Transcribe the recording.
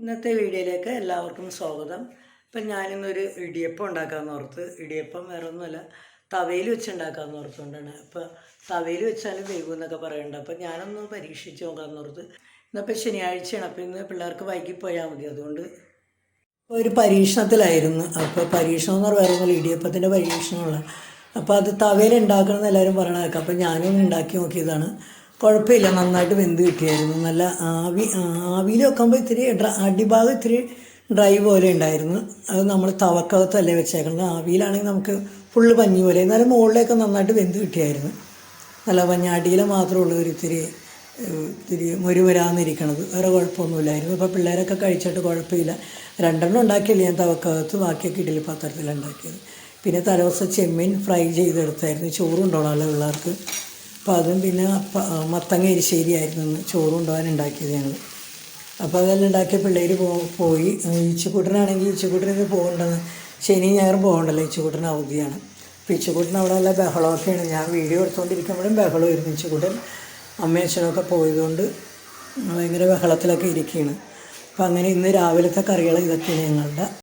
ഇന്നത്തെ വീഡിയോയിലേക്ക് എല്ലാവർക്കും സ്വാഗതം. ഇപ്പം ഞാനിന്നൊരു ഇടിയപ്പം ഉണ്ടാക്കാമെന്ന് ഓർത്ത് ഇടിയപ്പം വേറെ ഒന്നുമല്ല തവയിൽ വെച്ച് ഉണ്ടാക്കാമെന്ന് ഓർത്തുകൊണ്ടാണ്. അപ്പോൾ തവയിൽ വെച്ചാലും വേഗം എന്നൊക്കെ പറയുന്നുണ്ട്. അപ്പം ഞാനൊന്ന് പരീക്ഷിച്ച് നോക്കാമെന്ന് ഓർത്ത്. ഇന്നിപ്പോൾ ശനിയാഴ്ചയാണ് അപ്പോൾ ഇന്ന് പിള്ളേർക്ക് വൈകി പോയാൽ മതി. അതുകൊണ്ട് ഒരു പരീക്ഷണത്തിലായിരുന്നു. അപ്പോൾ പരീക്ഷണം എന്ന് ഒന്നുമില്ല ഇടിയപ്പത്തിന്റെ പരീക്ഷണമുള്ള അപ്പോൾ അത് തവയിൽ ഉണ്ടാക്കണം എന്ന് എല്ലാവരും പറയണേക്കാം അപ്പോൾ ഞാനും ഉണ്ടാക്കി നോക്കിയതാണ്. കുഴപ്പമില്ല. നന്നായിട്ട് വെന്ത് കിട്ടിയായിരുന്നു. നല്ല ആവി ആവിയിൽ വെക്കുമ്പോൾ ഇത്തിരി അടിഭാഗം ഇത്തിരി ഡ്രൈ പോലെ ഉണ്ടായിരുന്നു. അത് നമ്മൾ തവക്കകത്തല്ലേ വെച്ചേക്കുന്നത് ആവിയിലാണെങ്കിൽ നമുക്ക് ഫുള്ള് പഞ്ഞി പോലെ. എന്നാലും മുകളിലേക്ക് നന്നായിട്ട് വെന്ത് കിട്ടിയായിരുന്നു. നല്ല പഞ്ഞി അടിയിൽ മാത്രമേ ഉള്ളൂ ഒരു ഇത്തിരി ഇത്തിരി മുരുമുരാന്നിരിക്കണത് വേറെ കുഴപ്പമൊന്നുമില്ലായിരുന്നു. ഇപ്പോൾ പിള്ളേരൊക്കെ കഴിച്ചിട്ട് കുഴപ്പമില്ല. രണ്ടെണ്ണം ഉണ്ടാക്കിയില്ല ഞാൻ തവക്കകത്ത്. ബാക്കിയൊക്കെ ഇഡലി പാത്രത്തിലുണ്ടാക്കിയത് പിന്നെ തലേദിവസം ചെമ്മീൻ ഫ്രൈ ചെയ്തെടുത്തായിരുന്നു. ചോറ് കൊണ്ടുപോകണമല്ലോ പിള്ളേർക്ക്? അപ്പോൾ അതും പിന്നെ മത്തങ്ങ എരിശ്ശേരി ആയിരുന്നു ഇന്ന് ചോറ് കൊണ്ടുപോകാൻ ഉണ്ടാക്കിയത് ഞങ്ങൾ അപ്പോൾ അതെല്ലാം ഉണ്ടാക്കിയ പിള്ളേർ പോ പോയി. ഇച്ചുകൂട്ടനാണെങ്കിൽ ഇച്ചുകൂട്ടന് പോകണ്ടെന്ന്. ശനി ഞായറും പോകണ്ടല്ലോ ഇച്ചുകൂട്ടൻ അവധിയാണ്. അപ്പോൾ ഇച്ചുകൂട്ടൻ അവിടെ നല്ല ബഹളമൊക്കെയാണ്. ഞാൻ വീഡിയോ എടുത്തുകൊണ്ടിരിക്കുമ്പോഴും ബഹളമായിരുന്നു ഇച്ചുകൂട്ടൻ അമ്മയും അച്ഛനൊക്കെ പോയതുകൊണ്ട് ഭയങ്കര ബഹളത്തിലൊക്കെ ഇരിക്കുകയാണ് അപ്പോൾ അങ്ങനെ ഇന്ന് രാവിലത്തെ കറികൾ ഇതൊക്കെയാണ് ഞങ്ങളുടെ